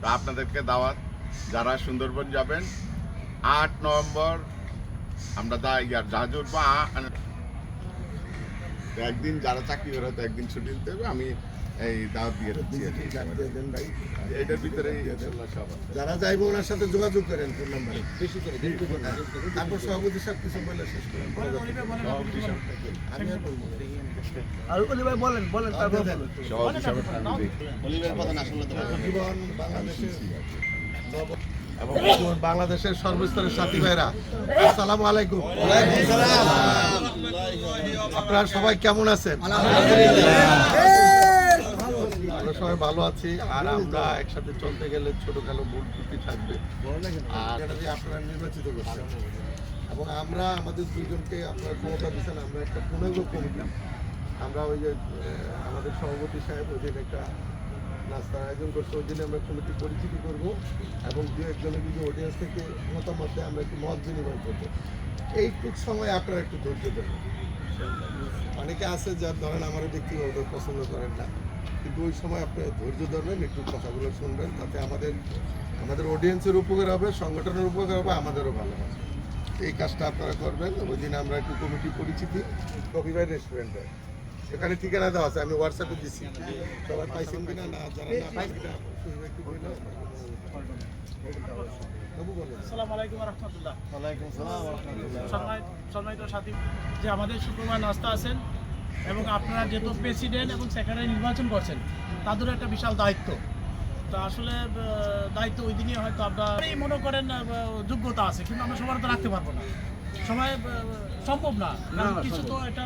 তো আপনাদেরকে দাওয়াত যারা সুন্দরবন যাবেন আট নভেম্বর আমরা দা ইয়ার জাহাজ উঠবো তো একদিন যারা চাকরি করে তো একদিন ছুটি দিতে হবে আমি এই দাওয়াত দিয়ে দিচ্ছি আর এটার ভিতরে যারা যাইব ওনার সাথে যোগাযোগ করেন ফোন নাম্বারে। বেশি করে তারপর সভাপতি সব কিছু বলে শেষ করেন আমি আর বলব না। আর অলি ভাই বলেন বলেন তারপর বলেন। সভাপতি সব আমি দেখি। জীবন বাংলাদেশের এবং বাংলাদেশের সর্বস্তরের সাথী ভাইরা, আসসালামু আলাইকুম। আপনারা সবাই কেমন আছেন? আমরা সবাই ভালো আছি, আর আমরা একসাথে চলতে গেলে ছোটখাটো ভুল ত্রুটি থাকবে। আপনারা নির্বাচিত করছেন। এবং আমরা, আমাদের দুজনকে আপনার ক্ষমতা দিচ্ছেন, আমরা একটা পূর্ণাঙ্গ কমিটি আমরা ওই যে আমাদের সভাপতি সাহেব, ওই একটা নাস্তার আয়োজন করছে, ওই জন্য আমরা কমিটি পরিচিতি করব এবং দু একজনের যদি অডিয়েন্স থেকে মতামত দেয়, আমরা একটু মত বিনিময় করব। এইটুক সময় আপনারা একটু ধৈর্য দেবেন অনেকে আছে যার ধরেন আমার ব্যক্তিগত পছন্দ করেন না, কিন্তু ওই সময় আপনি ধৈর্য ধরবেন, একটু কথাগুলো শুনবেন, তাতে আমাদের আমাদের অডিয়েন্সের উপকার হবে, সংগঠনের উপকার হবে, আমাদেরও ভালো হবে। এই কাজটা আপনারা করবেন, ওই দিন আমরা একটু কমিটি পরিচিতি। কবিবাই রেস্টুরেন্টে এখানে ঠিকানা দেওয়া আছে আমি হোয়াটসঅ্যাপে দিচ্ছি সবাই পাইছেন কিনা না যারা না পাইছেন যে আমাদের শুক্রবার নাস্তা আছেন এবং আপনারা যেহেতু প্রেসিডেন্ট এবং সেক্রেটারি নির্বাচন করছেন তাদেরও একটা বিশাল দায়িত্ব। তো আসলে দায়িত্ব ওই দিনই হয়তো আপনার এই মনে করেন যোগ্যতা আছে কিন্তু আমরা সবার তো রাখতে পারব না। সময় সম্ভব না। কিছু তো এটা